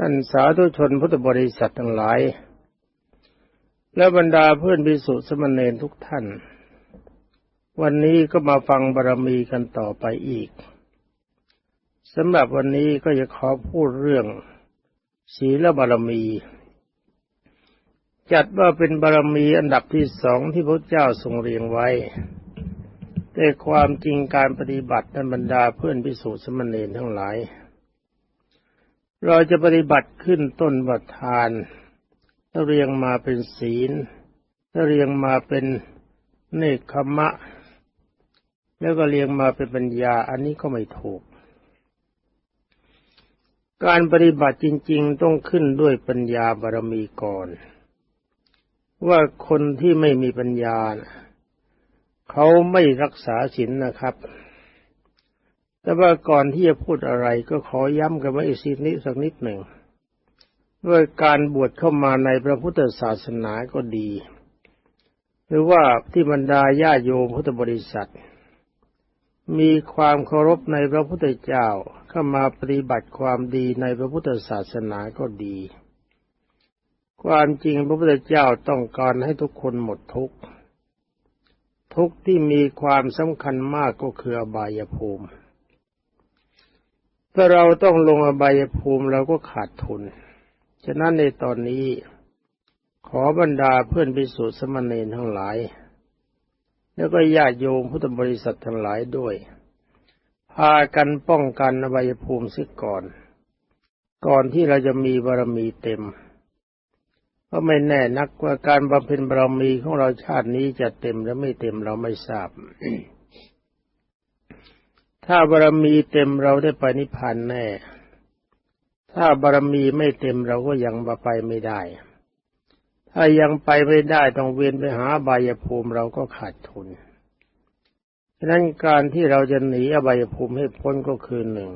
ท่านสาธุชนพุทธบริษัททั้งหลาย และบรรดาเพื่อนภิกษุสมณเณรทุกท่าน วันนี้ก็มาฟังบารมีกันต่อไปอีกสำหรับวันนี้ก็จะขอพูดเรื่องศีลบารมี จัดว่าเป็นบารมีอันดับที่สองที่พระเจ้าทรงเรียงไว้แต่ความจริงการปฏิบัติในบรรดาเพื่อนภิกษุสมณเณรทั้งหลาย เราจะปฏิบัติขึ้นต้นวัทานถ้าเรียงมาเป็นศีลถ้าเรียงมาเป็นเนคขมะ แล้วก็เรียงมาเป็นปัญญา อันนี้ก็ไม่ถูก การปฏิบัติจริง ๆ ต้องขึ้นด้วยปัญญาบารมีก่อน ว่าคนที่ไม่มีปัญญา เขาไม่รักษาศีลนนะครับ แต่ว่าก่อนที่จะพูดอะไรก็ขอย้ำกันไว้อีกนิดสักนิดหนึ่งด้วยการบวชเข้ามาในพระพุทธศาสนาก็ดี หรือว่าที่บรรดาญาโยมพุทธบริษัท มีความเคารพในพระพุทธเจ้าเข้ามาปฏิบัติความดีในพระพุทธศาสนาก็ดี ความจริงพระพุทธเจ้าต้องการให้ทุกคนหมดทุกข์ทุกข์ที่มีความสำคัญมากก็คืออบายภูมิ ถ้าเราต้องลงอบายภูมิเราก็ขาดทุน ฉะนั้นในตอนนี้ ขอบรรดาเพื่อนพิสุทธิสมณีทั้งหลาย แล้วก็ญาติโยมพุทธบริษัททั้งหลายด้วย พากันป้องกันอบายภูมิซิก่อน ก่อนที่เราจะมีบารมีเต็มเพราะไม่แน่นักว่าการบำเพ็ญบารมีของเราชาตินี้จะเต็มหรือไม่เต็มเราไม่ทราบ ถ้าบารมีเต็มเราได้ไปนิพพานแน่ ถ้าบารมีไม่เต็มเราก็ยังไปไม่ได้ ถ้ายังไปไม่ได้ต้องเวียนไปหาบายภูมิเราก็ขาดทุนฉะนั้นการที่เราจะหนีอบายภูมิให้พ้นก็คือหนึ่ง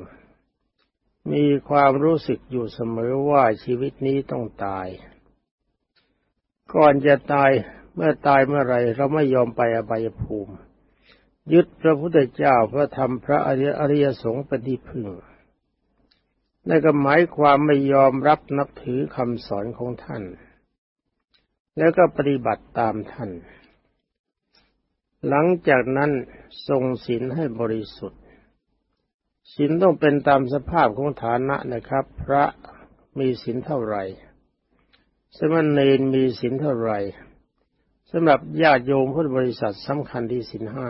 มีความรู้สึกอยู่เสมอว่าชีวิตนี้ต้องตาย ก่อนจะตายเมื่อตายเมื่อไรเราไม่ยอมไปอบายภูมิ ยึดพระพุทธเจ้าพระธรรมพระอริยสงฆ์เป็นที่พึ่งนั่นก็หมายความไม่ยอมรับนับถือคำสอนของท่าน แล้วก็ปฏิบัติตามท่าน หลังจากนั้นทรงศีลให้บริสุทธิ์ศีลต้องเป็นตามสภาพของฐานะนะครับ พระมีศีลเท่าไหร่ สมณเณรมีศีลเท่าไหร่สำหรับญาติโยมพุทธบริษัทสำคัญที่ศีลห้า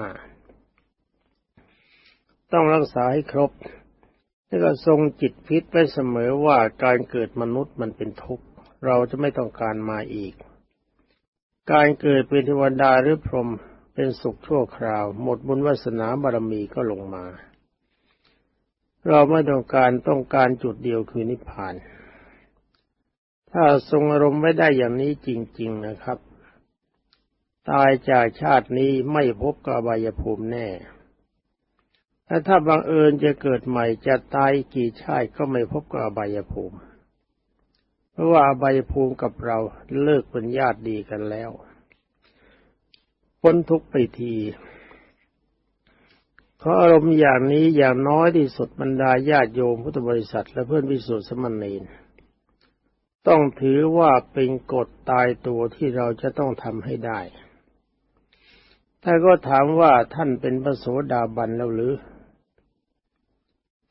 ต้องรักษาให้ครบแล้วก็ทรงจิตพิษไปเสมอว่าการเกิดมนุษย์มันเป็นทุกข์ เราจะไม่ต้องการมาอีก การเกิดเป็นเทวดาหรือพรหมเป็นสุขชั่วคราว หมดบุญวาสนาบารมีก็ลงมา เราไม่ต้องการต้องการจุดเดียวคือนิพพาน ถ้าทรงอารมณ์ไม่ได้อย่างนี้จริง ๆนะครับ ตายจากชาตินี้ไม่พบกับอบายภูมิแน่ และถ้าบังเอิญจะเกิดใหม่จะตายกี่ชาติก็ไม่พบกับอบายภูมิ เพราะว่าอบายภูมิกับเราเลิกเป็นญาติดีกันแล้ว พ้นทุกไปทีขออารมณ์อย่างนี้อย่างน้อยที่สุดบรรดาญาติโยมพุทธบริษัทและเพื่อนวิสุทธิสมณีนต้องถือว่าเป็นกฎตายตัวที่เราจะต้องทำให้ได้ ถ้าก็ถามว่าท่านเป็นพระโสดาบันแล้วหรือ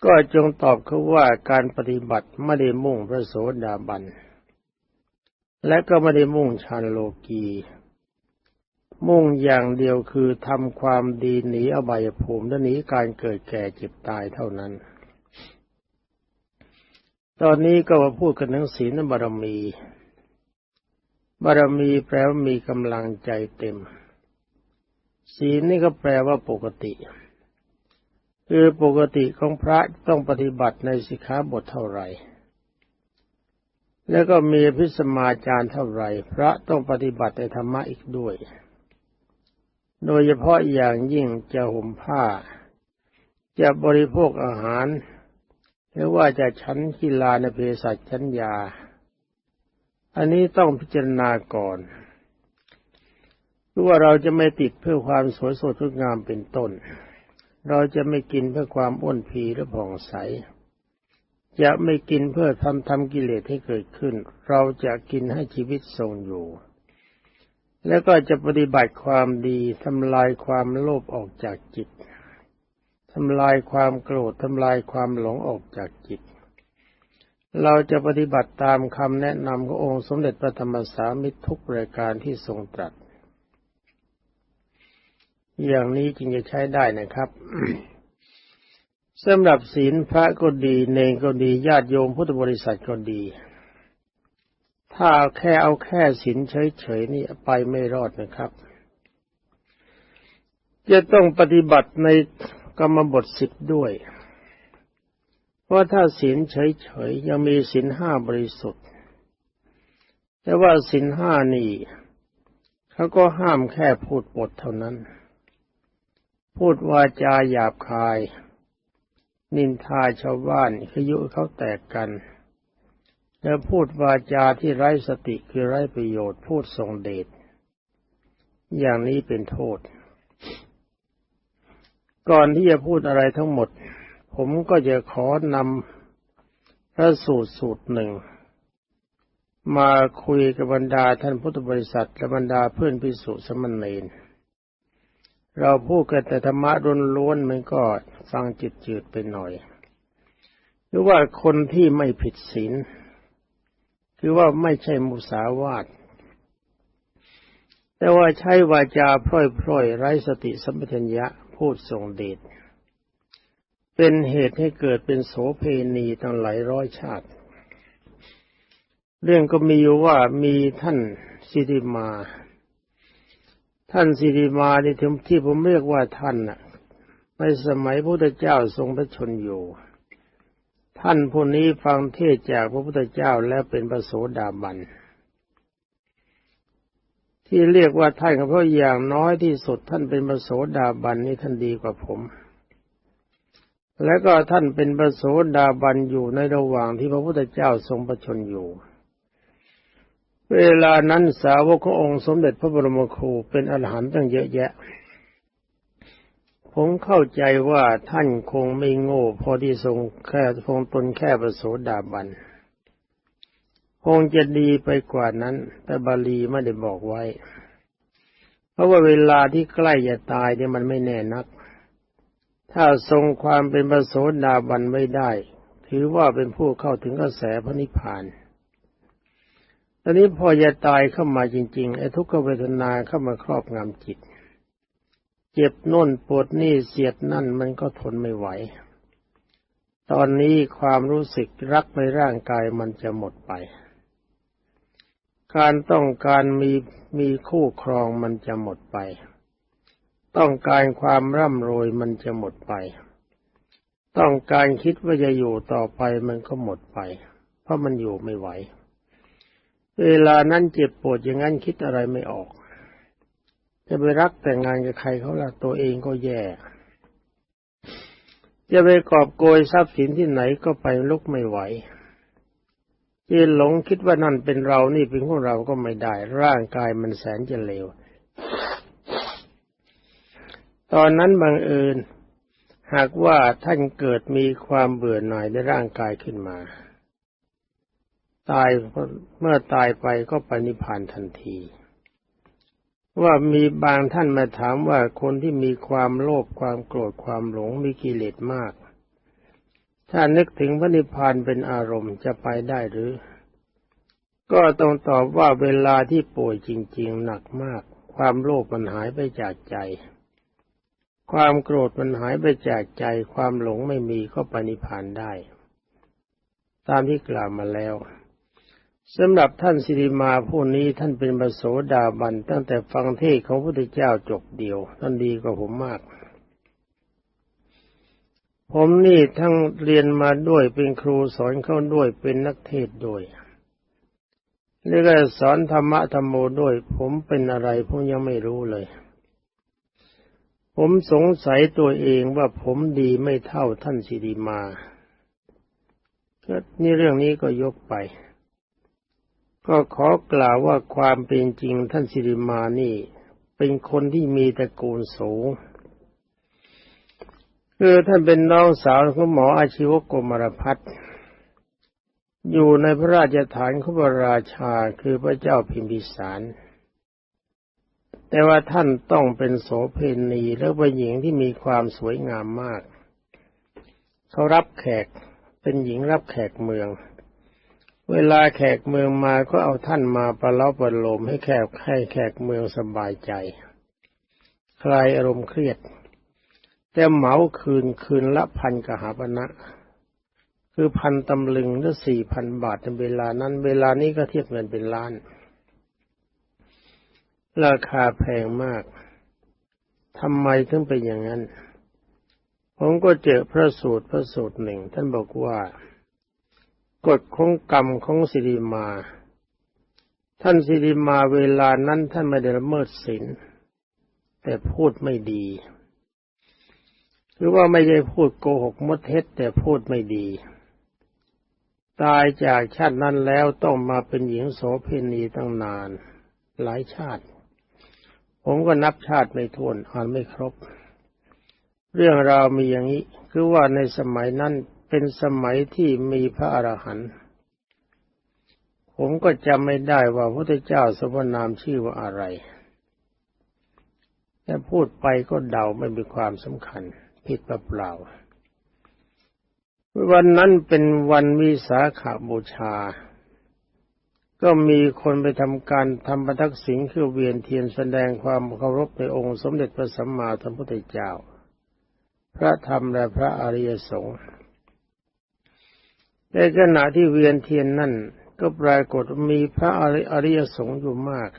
ก็จงตอบเขาว่าการปฏิบัติไม่ได้มุ่งพระโสดาบัน และก็ไม่ได้มุ่งฌานโลกี มุ่งอย่างเดียวคือทำความดีหนีอบายภูมิและหนีการเกิดแก่เจ็บตายเท่านั้น ตอนนี้ก็มาพูดกันถึงศีลบารมี บารมีแปลว่ามีกำลังใจเต็ม ศีลนี่ก็แปลว่าปกติ คือปกติของพระต้องปฏิบัติในสิกขาบทเท่าไหร่ แล้วก็มีพิสมาจาร์เท่าไหร่ พระต้องปฏิบัติในธรรมะอีกด้วย โดยเฉพาะอย่างยิ่งจะห่มผ้า จะบริโภคอาหาร หรือว่าจะชั้นกีฬาในเภสัชชั้นยา อันนี้ต้องพิจารณาก่อนรู้ว่าเราจะไม่ติดเพื่อความสวยสดงดงามเป็นต้น เราจะไม่กินเพื่อความอ้วนพีหรือผ่องใส จะไม่กินเพื่อทำทำกิเลสให้เกิดขึ้น เราจะกินให้ชีวิตทรงอยู่ แล้วก็จะปฏิบัติความดีทำลายความโลภออกจากจิตทำลายความโกรธทำลายความหลงออกจากจิต เราจะปฏิบัติตามคำแนะนำขององค์สมเด็จพระธรรมสามิตรทุกรายการที่ทรงตรัส อย่างนี้จึงจะใช้ได้นะครับสำหรับศีลพระก็ดีเนงก็ดีญาติโยมพุทธบริษัทก็ดี ถ้าแค่เอาแค่ศีลเฉยๆนี่ไปไม่รอดนะครับ จะต้องปฏิบัติในกรรมบทสิบด้วย เพราะถ้าศีลเฉยๆยังมีศีลห้าบริสุทธิ์ แต่ว่าศีลห้านี่เขาก็ห้ามแค่พูดบทเท่านั้น พูดวาจาหยาบคาย นินทาชาวบ้านขยุเขาแตกกัน แล้วพูดวาจาที่ไร้สติคือไร้ประโยชน์พูดทรงเดชอย่างนี้เป็นโทษ ก่อนที่จะพูดอะไรทั้งหมด ผมก็จะขอนำพระสูตรสูตรหนึ่ง มาคุยกับบรรดาท่านพุทธบริษัทและบรรดาเพื่อนพิสุสมณเณร เราพูดกันแต่ธรรมะรนล้วนมันก็ฟังจิตจืดไปหน่อย หรือว่าคนที่ไม่ผิดศีลคือว่าไม่ใช่มุสาวาทแต่ว่าใช้วาจาพร่อยๆไร้สติสัมปชัญญะพูดทรงเดชเป็นเหตุให้เกิดเป็นโสเพณีตั้งหลายร้อยชาติ เรื่องก็มีอยู่ว่ามีท่านสิริมา ท่านสิริมาที่ที่ผมเรียกว่าท่านน่ะในสมัยพระพุทธเจ้าทรงพระชนอยู่ ท่านผู้นี้ฟังเทศจากพระพุทธเจ้าแล้วเป็นพระโสดาบัน ที่เรียกว่าท่านก็เพราะอย่างน้อยที่สุดท่านเป็นพระโสดาบันนี่ท่านดีกว่าผม แล้วก็ท่านเป็นพระโสดาบันอยู่ในระหว่างที่พระพุทธเจ้าทรงประชนอยู่ เวลานั้นสาวกขององค์สมเด็จพระบรมครูเป็นอรหันต์ตั้งเยอะแยะ ผมเข้าใจว่าท่านคงไม่โง่พอที่ทรงแค่ทรงตนแค่ประโสดาบัน คงจะดีไปกว่านั้น แต่บาลีไม่ได้บอกไว้ เพราะว่าเวลาที่ใกล้จะตายเนี่ยมันไม่แน่นัก ถ้าทรงความเป็นประโสดาบันไม่ได้ ถือว่าเป็นผู้เข้าถึงกระแสพระนิพพาน ตอนนี้พอจะตายเข้ามาจริงๆไอ้ทุกขเวทนาเข้ามาครอบงำจิต เจ็บน่นปวดนี่เสียดนั่นมันก็ทนไม่ไหว ตอนนี้ความรู้สึกรักในร่างกายมันจะหมดไป การต้องการมีมีคู่ครองมันจะหมดไป ต้องการความร่ำรวยมันจะหมดไป ต้องการคิดว่าจะอยู่ต่อไปมันก็หมดไป เพราะมันอยู่ไม่ไหว เวลานั้นเจ็บปวดอย่างนั้นคิดอะไรไม่ออก จะไปรักแต่งงานกับใครเขาละตัวเองก็แย่ จะไปกอบโกยทรัพย์สินที่ไหนก็ไปลุกไม่ไหวจีหลงคิดว่านั่นเป็นเรานี่เป็นของเราก็ไม่ได้ ร่างกายมันแสนจะเลว ตอนนั้นบังเอิญหากว่าท่านเกิดมีความเบื่อหน่ายในร่างกายขึ้นมา ตายเมื่อตายไปก็ไปนิพพานทันที ว่ามีบางท่านมาถามว่าคนที่มีความโลภความโกรธความหลงมีกิเลสมาก ถ้านึกถึงพระนิพพานเป็นอารมณ์จะไปได้หรือ ก็ต้องตอบว่าเวลาที่ป่วยจริง ๆ หนักมาก ความโลภมันหายไปจากใจ ความโกรธมันหายไปจากใจ ความหลงไม่มีก็ไปนิพพานได้ตามที่กล่าวมาแล้ว สำหรับท่านสิริมาผู้นี้ท่านเป็นบโสดาบันตั้งแต่ฟังเทศของพระพุทธเจ้าจบเดียว ท่านดีกว่าผมมาก ผมนี่ทั้งเรียนมาด้วยเป็นครูสอนเขาด้วยเป็นนักเทศด้วยแล้วก็สอนธรรมะธรรมโมด้วย ผมเป็นอะไรผมยังไม่รู้เลย ผมสงสัยตัวเองว่าผมดีไม่เท่าท่านสิริมาก็นี่เรื่องนี้ก็ยกไป ก็ขอกล่าวว่าความเป็นจริงท่านสิริมานี่ เป็นคนที่มีตระกูลสูงคือท่านเป็นน้องสาวของหมออาชีวกรมรพัฒน์อยู่ในพระราชฐานของพระราชาคือพระเจ้าพิมพิสาร แต่ว่าท่านต้องเป็นโสเพณีและเป็นหญิงที่มีความสวยงามมาก เขารับแขกเป็นหญิงรับแขกเมือง เวลาแขกเมืองมาก็เอาท่านมาประลาะประโลมให้แขกให้แขกเมืองสบายใจ คลายอารมณ์เครียด แต่เหมาคืนคืนละพันกหาปณะคือพันตำลึงหรือสี่พันบาทในเวลานั้น เวลานี้ก็เทียบเงินเป็นล้าน ราคาแพงมากทำไมถึงเป็นอย่างนั้น ผมก็เจอพระสูตรพระสูตรหนึ่ง ท่านบอกว่า กฎของกรรมของสิริมา ท่านสิริมาเวลานั้นท่านไม่ได้ละเมิดศีลแต่พูดไม่ดี หรือว่าไม่ใช่พูดโกหกมดเท็จแต่พูดไม่ดี ตายจากชาตินั้นแล้วต้องมาเป็นหญิงโสเภณีตั้งนาน หลายชาติ ผมก็นับชาติไม่ถ้วนอ่านไม่ครบ เรื่องราวมีอย่างนี้ คือว่าในสมัยนั้น เป็นสมัยที่มีพระอรหันต์ผมก็จำไม่ได้ว่าพระพุทธเจ้าสมนามชื่อว่าอะไรแต่พูดไปก็เดาไม่มีความสำคัญ ผิดเปล่าวันนั้นเป็นวันวิสาขาบูชา ก็มีคนไปทำการทำประทักษิณคือเวียนเทียนแสดงความเคารพในองค์สมเด็จพระสัมมาสัมพุทธเจ้า พระธรรมและพระอริยสงฆ์ ในขณะที่เวียนเทียนนั่นก็ปรากฏมีพระอริยสงฆ์อยู่มาก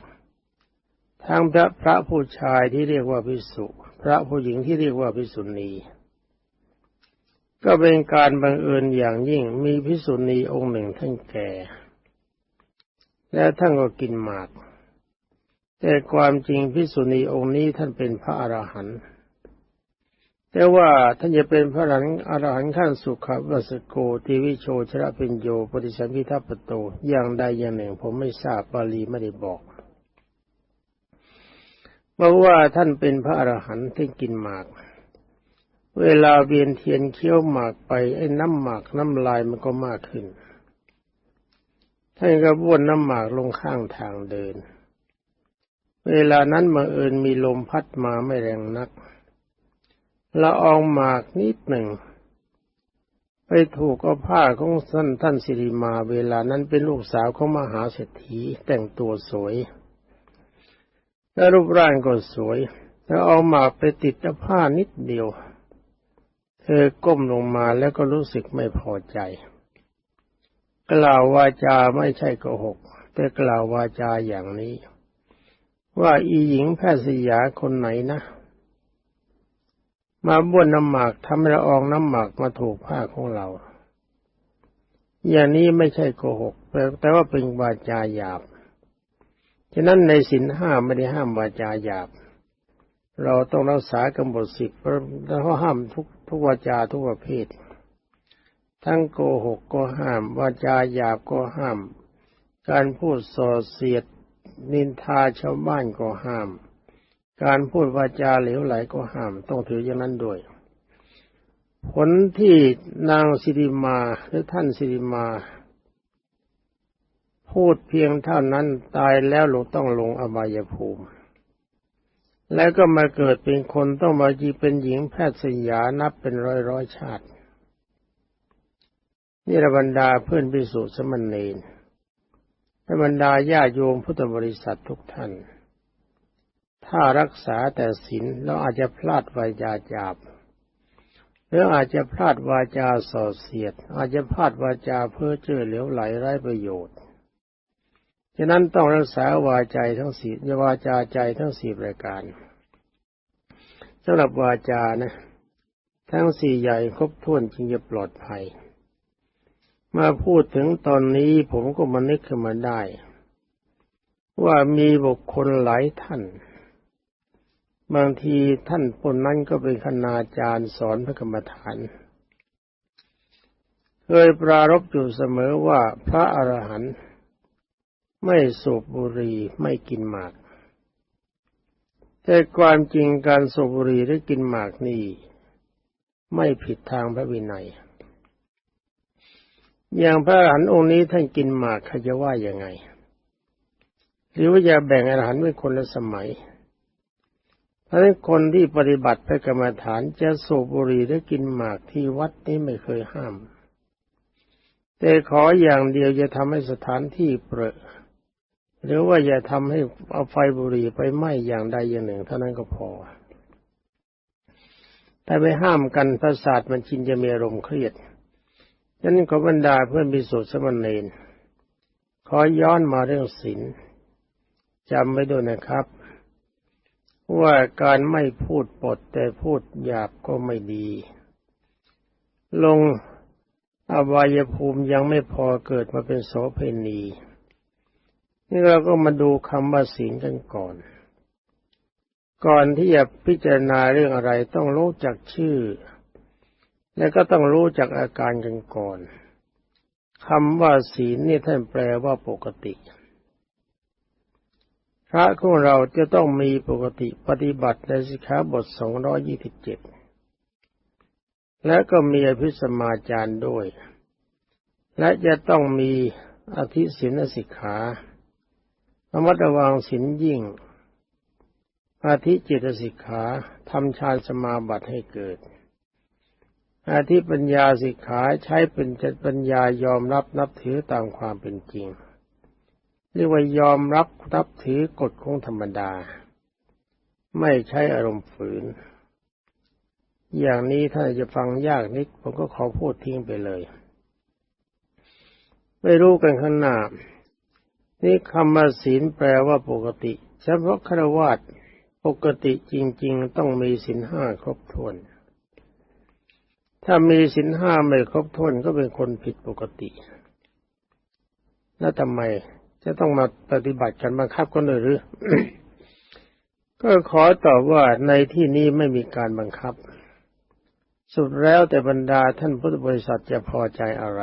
ทั้งพระพระผู้ชายที่เรียกว่าพิสุพระผู้หญิงที่เรียกว่าพิสุณี ก็เป็นการบังเอิญอย่างยิ่งมีพิสุณีองค์หนึ่งท่านแก่ แล้วท่านก็กินหมาก แต่ความจริงพิสุณีองค์นี้ท่านเป็นพระอรหันต์ แต่ว่าท่านจะเป็นพระหลันอรหันต์ขั้นสุขวัสโกติวิโชชระปิญโยปฏิสัมพิทัปโตอย่างใดอย่างหนึ่ง ผมไม่ทราบบาลีไม่ได้บอกเพราะว่าท่านเป็นพระอรหันต์ที่กินหมาก เวลาเวียนเทียนเคี้ยวหมากไปไอ้น้ำหมากน้ำลายมันก็มากขึ้นท่านก็บ้วนน้ำหมากลงข้างทางเดิน เวลานั้นมาเอิญมีลมพัดมาไม่แรงนัก ละอองหมากนิดหนึ่ง ไปถูกเอาผ้าของท่านท่านสิริมาเวลานั้นเป็นลูกสาวของมหาเศรษฐีแต่งตัวสวย และรูปร่างก็สวยแล้วเอาหมากไปติดผ้านิดเดียว เธอก้มลงมาแล้วก็รู้สึกไม่พอใจ กล่าววาจาไม่ใช่โกหก แต่กล่าววาจาอย่างนี้ ว่าอีหญิงแพทย์สยาคนไหนนะ มาบ้วนน้ำหมากทำละอองน้ำหมากมาถูกผ้าของเรา อย่างนี้ไม่ใช่โกหกแต่ว่าเป็นวาจาหยาบ ฉะนั้นในสินห้าไม่ได้ห้ามวาจาหยาบ เราต้องรักษากำหนดสิบเพราะห้ามทุกทุกวาจาทุกประเภท ทั้งโกหกก็ห้าม วาจาหยาบก็ห้าม การพูดส่อเสียดนินทาชาวบ้านก็ห้าม การพูดวาจาเหลวไหลก็ห้ามต้องถืออย่างนั้นด้วย ผลที่นางสิริมาหรือท่านสิริมา พูดเพียงเท่านั้นตายแล้วลงต้องลงอบายภูมิ แล้วก็มาเกิดเป็นคนต้องมาจีเป็นหญิงแพทย์สยานับเป็นร้อยร้อยชาตินี่ระบรรดาเพื่อนพิสุสมณเณรระบรรดาญาโยมพุทธบริษัททุกท่าน ถ้ารักษาแต่ศีลเราอาจจะพลาดวาจาจาบหรืออาจจะพลาดวาจาส่อเสียด อาจจะพลาดวาจาเพื่อเจือเหลวไหลไร้ประโยชน์ฉะนั้นต้องรักษาวาจาทั้งสี่วาจาใจทั้งสี่รายการสำหรับวาจานะ ทั้งสี่ใหญ่ครบถ้วนจึงจะปลอดภัย มาพูดถึงตอนนี้ผมก็มานึกขึ้นมาได้ ว่ามีบุคคลหลายท่าน บางทีท่านคนนั้นก็เป็นคณาจารย์สอนพระกรรมฐาน เคยปรารบอยู่เสมอว่าพระอรหันต์ไม่สูบบุหรี่ไม่กินหมาก แต่ความจริงการสูบบุหรี่หรือกินหมากนี่ไม่ผิดทางพระวินัย อย่างพระอรหันต์องค์นี้ท่านกินหมากเขาจะว่ายังไง หรือว่าจะแบ่งอรหันต์เป็นคนละสมัย เพราะฉะนั้นคนที่ปฏิบัติพระกรรมฐานจะสูบบุหรี่และกินหมากที่วัดนี้ไม่เคยห้าม แต่ขออย่างเดียวจะทำให้สถานที่เปรอะหรือว่าอย่าทำให้เอาไฟบุหรี่ไปไหม้อย่างใดอย่างหนึ่ง เท่านั้นก็พอ แต่ไปห้ามกันประสาทมันชินจะมีอารมณ์เครียดฉะนั้นขอบรรดาเพื่อนพิสุทธิ์สมณเณรขอย้อนมาเรื่องศีลจำไว้ด้วยนะครับ ว่าการไม่พูดปดแต่พูดหยาบก็ไม่ดี ลงอบายภูมิยังไม่พอเกิดมาเป็นโสเพณีนี่เราก็มาดูคำว่าศีลกันก่อน ก่อนที่จะพิจารณาเรื่องอะไรต้องรู้จักชื่อ และก็ต้องรู้จักอาการกันก่อนคำว่าศีลนี่ท่านแปลว่าปกติ พระของเราจะต้องมีปกติปฏิบัติในสิกขาบท227และก็มีอภิสมาจารย์ด้วย และจะต้องมีอธิศินสิกขาระมัดระวังศีลยิ่ง อาทิจิตสิกขาทำฌานสมาบัติให้เกิด อาทิปัญญาสิกขาใช้เป็นจัตปัญญายอมรับนับถือตามความเป็นจริง เรียกว่ายอมรับนับถือกฎของธรรมดา ไม่ใช้อารมณ์ฝืน อย่างนี้ถ้าจะฟังยากนิดผมก็ขอพูดทิ้งไปเลย ไม่รู้กันข้างหน้า นี่คำว่าศีลแปลว่าปกติเฉพาะฆราวาสปกติจริง ๆ ต้องมีศีลห้าครบถ้วน ถ้ามีศีลห้าไม่ครบถ้วนก็เป็นคนผิดปกติ แล้วทำไม จะต้องมาปฏิบัติกันบังคับกันเลยหรือ ก็ขอตอบว่าในที่นี้ไม่มีการบังคับ สุดแล้วแต่บรรดาท่านพุทธบริษัทจะพอใจอะไร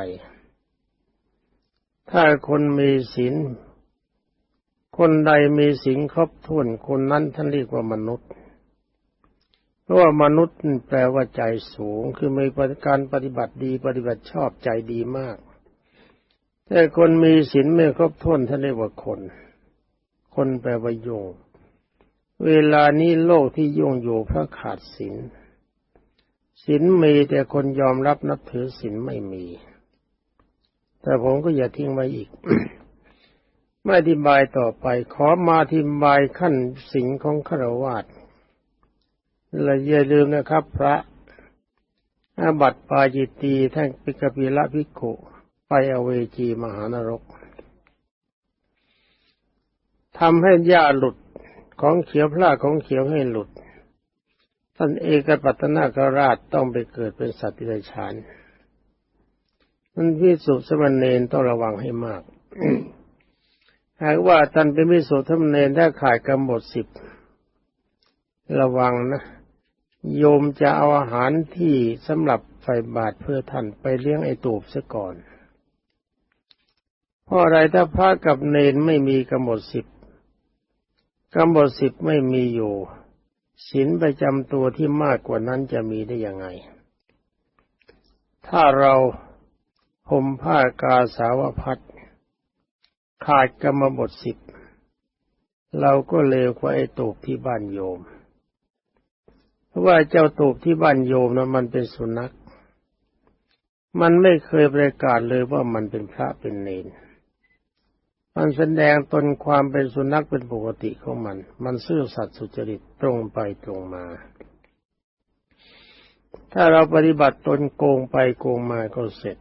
ถ้าคนมีศีลคนใดมีสิ่งครบถ้วนคนนั้นท่านเรียกว่ามนุษย์ เพราะว่ามนุษย์แปลว่าใจสูง คือมีการปฏิบัติดีปฏิบัติชอบใจดีมาก แต่คนมีศีลไม่ครบถ้วนท่านเรียกว่าคน คนแปลว่ายุ่งเวลานี้โลกที่ยุ่งอยู่เพราะขาดศีลศีลมีแต่คนยอมรับนับถือศีลไม่มี แต่ผมก็อย่าทิ้งไว้อีกไม่อธิบายต่อไป ขอมาอธิบายขั้นสิ่งของฆราวาสและอย่าลืมนะครับ พระอาบัติปาจิตตีท่านปิกปิละพิกุ ไปอเวจีมหานรกทำให้หญ้าหลุดของเขียวพลาของเขียวให้หลุด ท่านเอกปัตนากราชต้องไปเกิดเป็นสัตว์ดิเรกชันมันพิสุสมณเณรต้องระวังให้มากหากว่าท่านเป็นมิสุทธมเนรถ้าขาดกำหนดสิบระวังนะ โยมจะเอาอาหารที่สำหรับใส่บาตรเพื่อท่านไปเลี้ยงไอตูบซะก่อน เพราะอะไรถ้าพระกับเนรไม่มีกำหนดสิบกำหนดสิบไม่มีอยู่ศีลประจำตัวที่มากกว่านั้นจะมีได้ยังไง ถ้าเราห่มผ้ากาสาวพัดขาดกรรมบทสิบเราก็เลวกว่าไอ้ตูบที่บ้านโยม เพราะว่าเจ้าตูบที่บ้านโยมนะมันเป็นสุนัข มันไม่เคยประกาศเลยว่ามันเป็นพระเป็นเนร มันแสดงตนความเป็นสุนัขเป็นปกติของมัน มันซื่อสัตย์สุจริตตรงไปตรงมา ถ้าเราปฏิบัติตนโกงไปโกงมาก็เสร็จ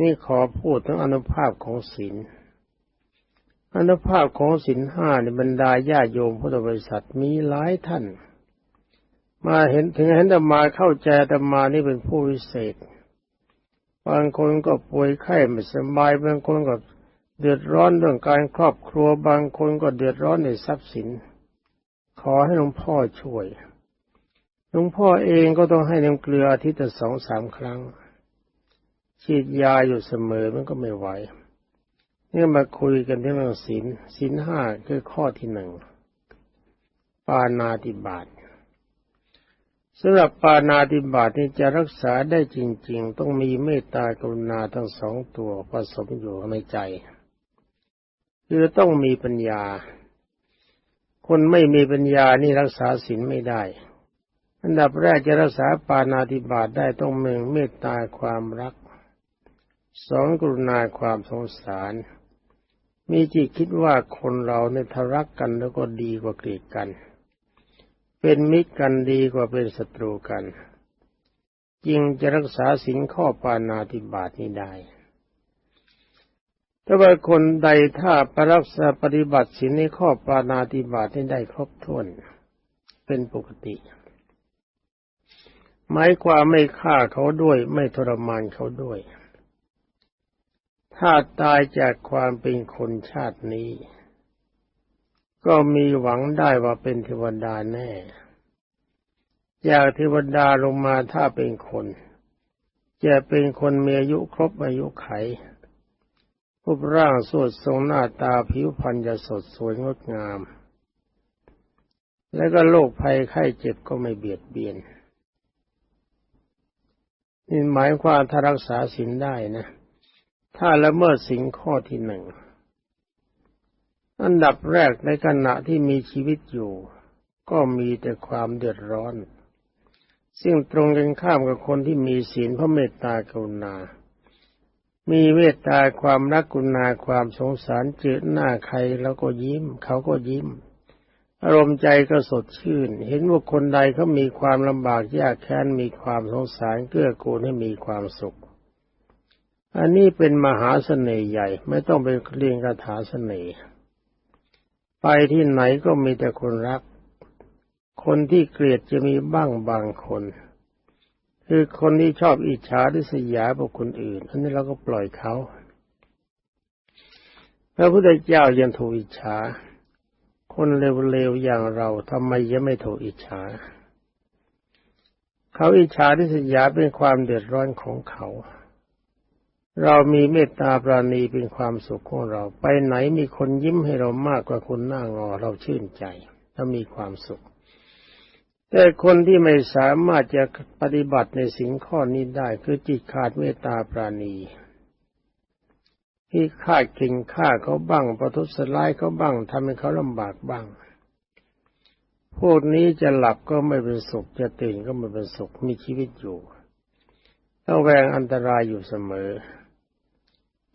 นี่ขอพูดถึงอนุภาพของศีล อนุภาพของศีลห้าในบรรดาญาโยมพุทธบริษัทมีหลายท่าน มาเห็นถึงเห็นธรรมาเข้าใจธรรมานี่เป็นผู้วิเศษบางคนก็ป่วยไข้ไม่สบายบางคนก็ เดือดร้อนเรื่องการครอบครัวบางคนก็เดือดร้อนในทรัพย์สิน ขอให้หลวงพ่อช่วยหลวงพ่อเองก็ต้องให้น้ำเกลืออาทิตย์ละสองสามครั้ง ฉีดยาอยู่เสมอมันก็ไม่ไหวเนี่ยมาคุยกันเรื่องศีลศีลห้าคือข้อที่หนึ่งปานาติบาตสำหรับปานาติบาตนี่จะรักษาได้จริง ๆ ต้องมีเมตตากรุณาทั้งสองตัวผสมอยู่ในใจ คือต้องมีปัญญา คนไม่มีปัญญานี่รักษาศีลไม่ได้ อันดับแรกจะรักษาปานาติบาตได้ต้องมีเมตตาความรัก สองกรุณาความสงสาร มีจิตคิดว่าคนเราเนี่ยทรักกันแล้วก็ดีกว่าเกลียดกัน เป็นมิตรกันดีกว่าเป็นศัตรูกัน จึงจะรักษาสินข้อปานาติบาตนี้ได้ ถ้าว่าคนใดถ้าปรักษาปฏิบัติสินในข้อปานาติบาตนี้ได้ครบถ้วนเป็นปกติ หมายความไม่ฆ่าเขาด้วยไม่ทรมานเขาด้วย ถ้าตายจากความเป็นคนชาตินี้ ก็มีหวังได้ว่าเป็นเทวดาแน่จากเทวดาลงมาถ้าเป็นคน จะเป็นคนมีอายุครบอายุไข รูปร่างสดทรงหน้าตาผิวพรรณจะสดสวยงดงาม และก็โรคภัยไข้เจ็บก็ไม่เบียดเบียนนี่หมายความถ้ารักษาศีลได้นะ ถ้าละเมิดศีลข้อที่หนึ่ง อันดับแรกในขณะที่มีชีวิตอยู่ ก็มีแต่ความเดือดร้อน ซึ่งตรงกันข้ามกับคนที่มีศีลพระเมตตากรุณา มีเมตตาความรักกุณาความสงสารเจอหน้าใครแล้วก็ยิ้ม เขาก็ยิ้ม อารมณ์ใจก็สดชื่น เห็นว่าคนใดเขามีความลำบากยากแค้นมีความสงสารเกื้อกูลให้มีความสุข อันนี้เป็นมหาเสน่ห์ใหญ่ ไม่ต้องไปเรียนคาถาเสน่ห์ไปที่ไหนก็มีแต่คนรัก คนที่เกลียดจะมีบ้างบางคน คือคนที่ชอบอิจฉาหรือสยาบุคคลอื่น อันนี้เราก็ปล่อยเขาพระพุทธเจ้ายังถูกอิจฉา คนเลวๆอย่างเราทำไมยังไม่ถูกอิจฉา เขาอิจฉาที่สยาเป็นความเดือดร้อนของเขา เรามีเมตตาปราณีเป็นความสุขของเรา ไปไหนมีคนยิ้มให้เรามากกว่าคนหน้างอ เราชื่นใจและมีความสุข แต่คนที่ไม่สามารถจะปฏิบัติในสิ่งข้อนี้ได้คือจิตขาดเมตตาปราณี ที่ฆ่ากินฆ่าเขาบ้างประทุษร้ายเขาบ้างทำให้เขาลำบากบ้าง พวกนี้จะหลับก็ไม่เป็นสุขจะตื่นก็ไม่เป็นสุขมีชีวิตอยู่ต้องแวงอันตรายอยู่เสมอ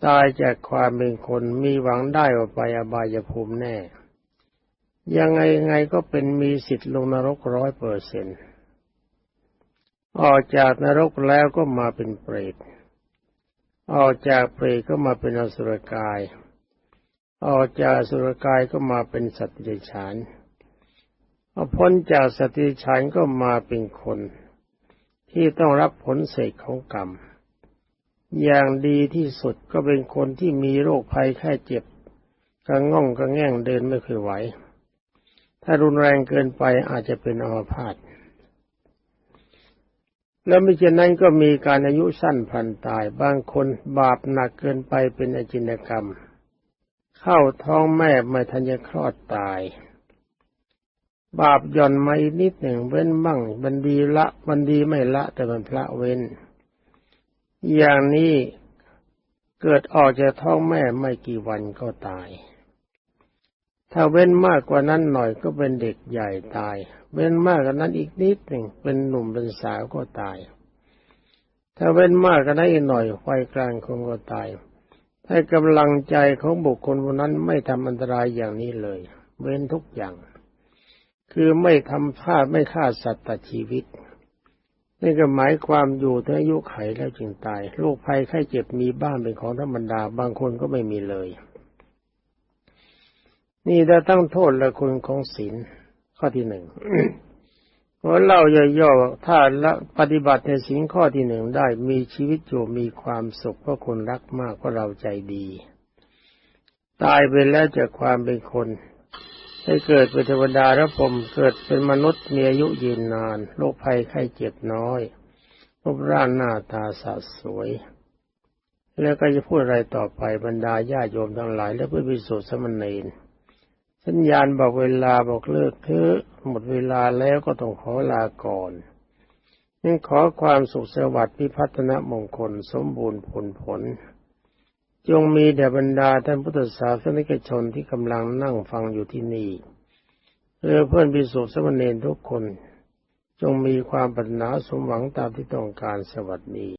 ตายจากความเป็นคนมีหวังได้ว่าไปอบายภูมิแน่ ยังไงไงก็เป็นมีสิทธิ์ลงนรกร้อยเปอร์เซ็นต์ออกจากนรกแล้วก็มาเป็นเปรต ออกจากเปรตก็มาเป็นอสุรกาย ออกจากอสุรกายก็มาเป็นสัตว์เดรัจฉานพอพ้นจากสัตว์เดรัจฉานก็มาเป็นคน ที่ต้องรับผลเศษของกรรม อย่างดีที่สุดก็เป็นคนที่มีโรคภัยแค่เจ็บกระง่องกระแง่งเดินไม่ค่อยไหว ถ้ารุนแรงเกินไปอาจจะเป็นอัมพาตแล้วไม่เช่นนั้นก็มีการอายุสั้นพันตาย บางคนบาปหนักเกินไปเป็นอจินกรรม เข้าท้องแม่ไม่ทันจะคลอดตาย บาปย่อนมาอีกนิดหนึ่งเว้นบ้างบันดีละบันดีไม่ละ แต่มันพระเว้น อย่างนี้เกิดออกจากท้องแม่ไม่กี่วันก็ตาย ถ้าเว้นมากกว่านั้นหน่อยก็เป็นเด็กใหญ่ตาย เว้นมากกว่านั้นอีกนิดหนึ่งเป็นหนุ่มเป็นสาวก็ตาย ถ้าเว้นมากกว่านั้นอีกหน่อยไฟกลางคงก็ตาย ถ้ากำลังใจของบุคคลคนนั้นไม่ทำอันตรายอย่างนี้เลย เว้นทุกอย่าง คือไม่ทำพลาดไม่ฆ่าสัตว์ตัดชีวิตนี่ก็หมายความอยู่ถึงอายุไขแล้วจึงตาย โรคภัยไข้เจ็บมีบ้างเป็นของธรรมดา บางคนก็ไม่มีเลย นี่ถ้าตั้งโทษละคุณของศีลข้อที่หนึ่งพอเล่าย่อๆถ้าละปฏิบัติในศีลข้อที่หนึ่งได้มีชีวิตอยู่มีความสุขเพราะคนรักมากเพราะเราใจดี ตายไปแล้วจากความเป็นคนให้เกิดเป็นเทวดาและผมเกิดเป็นมนุษย์มีอายุยืนนานโรคภัยไข้เจ็บน้อยรูปร่างหน้าตาสะสวย แล้วก็จะพูดอะไรต่อไปบรรดาญาโยมทั้งหลาย และเพื่อพิสูจน์สมณีน สัญญาณบอกเวลาบอกเลิกเถอะหมดเวลาแล้วก็ต้องขอลาก่อนนี่ขอความสุขสวัสดิ์พิพัฒนมงคลสมบูรณ์ผลผล จงมีแด่บรรดาท่านพุทธศาสนิกชนที่กำลังนั่งฟังอยู่ที่นี่เรือเพื่อนพิสุทธิสมณเณรทุกคน จงมีความปรารถนาสมหวังตามที่ต้องการสวัสดี